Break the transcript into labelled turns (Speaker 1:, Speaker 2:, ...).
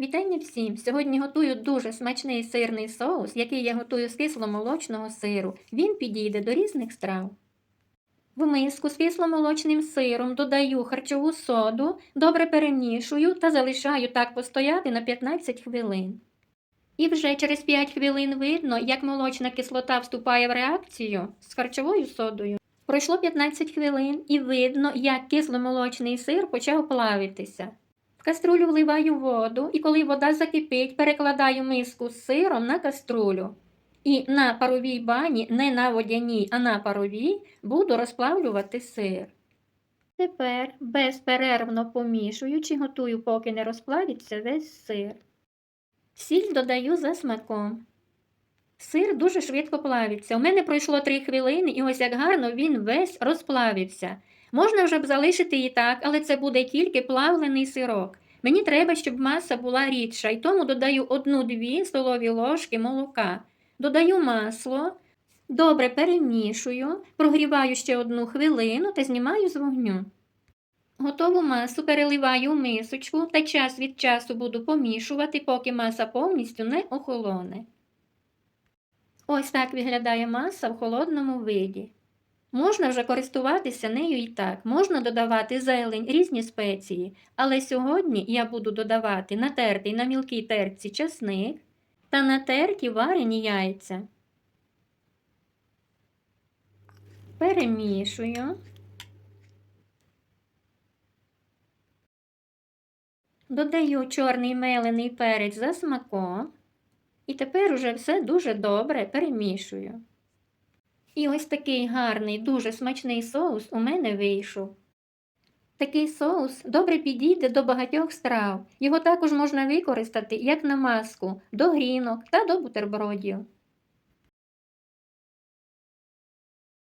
Speaker 1: Вітання всім! Сьогодні готую дуже смачний сирний соус, який я готую з кисломолочного сиру. Він підійде до різних страв. В миску з кисломолочним сиром додаю харчову соду, добре перемішую та залишаю так постояти на 15 хвилин. І вже через 5 хвилин видно, як молочна кислота вступає в реакцію з харчовою содою. Пройшло 15 хвилин і видно, як кисломолочний сир почав плавитися. В каструлю вливаю воду, і коли вода закипить, перекладаю миску з сиром на каструлю. І на паровій бані, не на водяній, а на паровій, буду розплавлювати сир. Тепер безперервно помішуючи, готую, поки не розплавиться весь сир. Сіль додаю за смаком. Сир дуже швидко плавиться. У мене пройшло 3 хвилини, і ось як гарно він весь розплавився. Можна вже б залишити і так, але це буде тільки плавлений сирок. Мені треба, щоб маса була рідша, і тому додаю 1-2 столові ложки молока. Додаю масло, добре перемішую, прогріваю ще одну хвилину та знімаю з вогню. Готову масу переливаю в мисочку та час від часу буду помішувати, поки маса повністю не охолоне. Ось так виглядає маса в холодному виді. Можна вже користуватися нею і так, можна додавати зелень, різні спеції, але сьогодні я буду додавати натертий на мілкій терці часник та натерті варені яйця. Перемішую. Додаю чорний мелений перець за смаком. І тепер уже все дуже добре перемішую. І ось такий гарний, дуже смачний соус у мене вийшов. Такий соус добре підійде до багатьох страв. Його також можна використати як намазку до грінок та до бутербродів.